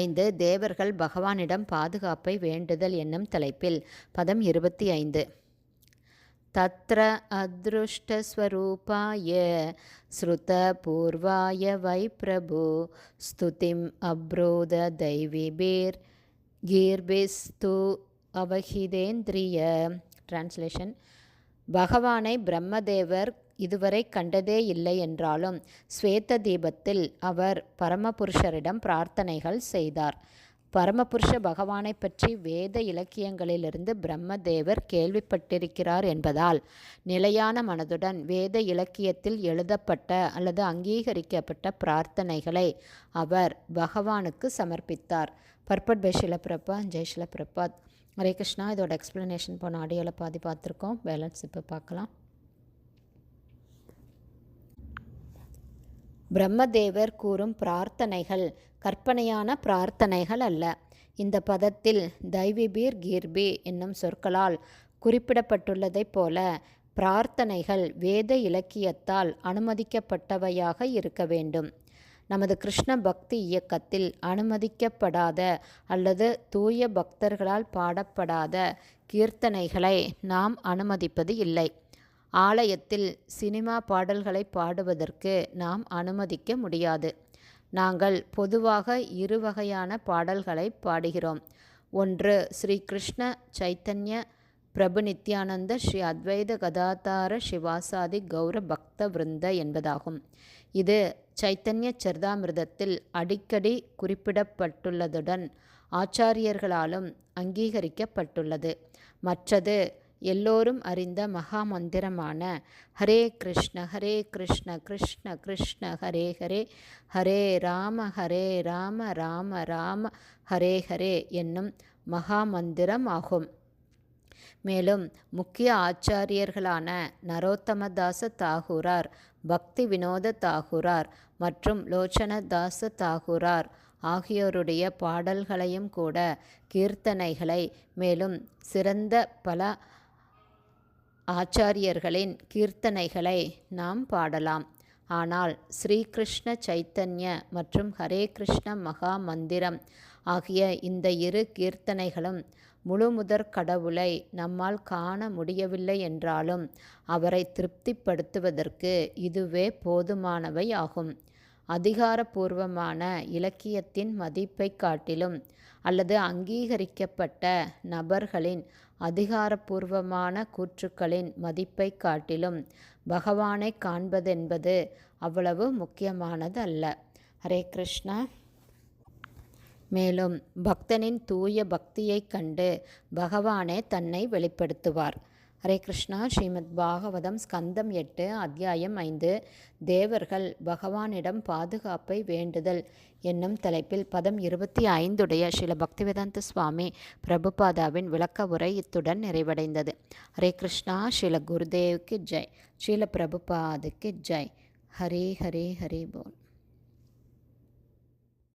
ஐந்து தேவர்கள் பகவானிடம் பாதுகாப்பை வேண்டுதல் என்னும் தலைப்பில். பதம் இருபத்தி ஐந்து தத்ர அதிருஷ்டஸ்வரூபாய ஸ்ருதபூர்வாய வை பிரபு ஸ்துதிம் அப்ரோத தைவிபீர் கீர்பிஸ்து அவஹிதேந்திரிய. டிரான்ஸ்லேஷன் பகவானை பிரம்மதேவர் இதுவரை கண்டதே இல்லை என்றாலும் ஸ்வேத தீபத்தில் அவர் பரமபுருஷரிடம் பிரார்த்தனைகள் செய்தார். பரமபுருஷ பகவானை பற்றி வேத இலக்கியங்களிலிருந்து பிரம்மதேவர் கேள்விப்பட்டிருக்கிறார் என்பதால் நிலையான மனதுடன் வேத இலக்கியத்தில் எழுதப்பட்ட அல்லது அங்கீகரிக்கப்பட்ட பிரார்த்தனைகளை அவர் பகவானுக்கு சமர்ப்பித்தார். பர்பட் பை ஷிலப்பிரபா ஜெய் ஷிலப்பிரபாத் ஹரே கிருஷ்ணா இதோட எக்ஸ்ப்ளனேஷன் போன ஆடியோவில் பாதி பார்த்துருக்கோம். பேலன்ஸ் இப்போ பார்க்கலாம். பிரம்மதேவர் கூறும் பிரார்த்தனைகள் கற்பனையான பிரார்த்தனைகள் அல்ல. இந்த பதத்தில் தைவிபீர் கீர்பி என்னும் சொற்களால் குறிப்பிடப்பட்டுள்ளதைப் போல பிரார்த்தனைகள் வேத இலக்கியத்தால் அனுமதிக்கப்பட்டவையாக இருக்க வேண்டும். நமது கிருஷ்ண பக்தி இயக்கத்தில் அனுமதிக்கப்படாத அல்லது தூய பக்தர்களால் பாடப்படாத கீர்த்தனைகளை நாம் அனுமதிப்பது இல்லை. ஆலயத்தில் சினிமா பாடல்களை பாடுவதற்கு நாம் அனுமதிக்க முடியாது. நாங்கள் பொதுவாக இரு வகையான பாடல்களை பாடுகிறோம். ஒன்று ஸ்ரீ கிருஷ்ண சைத்தன்ய பிரபு நித்யானந்த ஸ்ரீ அத்வைத கதாதார சிவாசாதி கௌர பக்த விருந்த என்பதாகும். இது சைத்தன்ய சரிதாமிர்தத்தில் அடிக்கடி குறிப்பிடப்பட்டுள்ளதுடன் ஆச்சாரியர்களாலும் அங்கீகரிக்கப்பட்டுள்ளது. மற்றது எல்லோரும் அறிந்த மகா மந்திரமான ஹரே கிருஷ்ண ஹரே கிருஷ்ண கிருஷ்ண கிருஷ்ண ஹரே ஹரே ஹரே ராம ஹரே ராம ராம ராம ஹரே ஹரே என்னும் மகா மந்திரம் ஆகும். மேலும் முக்கிய ஆச்சாரியர்களான நரோத்தமதாச தாகூரார் பக்தி வினோத தாகூரார் மற்றும் லோச்சனதாச தாகூரார் ஆகியோருடைய பாடல்களையும் கூட கீர்த்தனைகளை மேலும் சிறந்த பல ஆச்சாரியர்களின் கீர்த்தனைகளை நாம் பாடலாம். ஆனால் ஸ்ரீகிருஷ்ண சைத்தன்ய மற்றும் ஹரே கிருஷ்ண மகா மந்திரம் ஆகிய இந்த இரு கீர்த்தனைகளும் முழுமுதற் கடவுளை நம்மால் காண முடியவில்லை என்றாலும் அவரை திருப்திப்படுத்துவதற்கு இதுவே போதுமானவை ஆகும். அதிகாரபூர்வமான இலக்கியத்தின் மதிப்பை காட்டிலும் அல்லது அங்கீகரிக்கப்பட்ட நபர்களின் அதிகாரபூர்வமான கூற்றுக்களின் மதிப்பை காட்டிலும் பகவானை காண்பதென்பது அவ்வளவு முக்கியமானது அல்ல ஹரே கிருஷ்ணா. மேலும் பக்தனின் தூய பக்தியைக் கண்டு பகவானே தன்னை வெளிப்படுத்துவார். ஹரே கிருஷ்ணா ஸ்ரீமத் பாகவதம் ஸ்கந்தம் எட்டு அத்தியாயம் ஐந்து. தேவர்கள் பகவானிடம் பாதுகாப்பை வேண்டுதல் என்னும் தலைப்பில் பதம் இருபத்தி ஐந்துடைய ஸ்ரீல பக்திவேதாந்த சுவாமி பிரபுபாதாவின் விளக்க உரை இத்துடன் நிறைவடைந்தது. ஹரே கிருஷ்ணா ஸ்ரீல குருதேவுக்கு ஜெய். ஸ்ரீல பிரபுபாதுக்கு ஜெய். ஹரே ஹரே ஹரே போல்.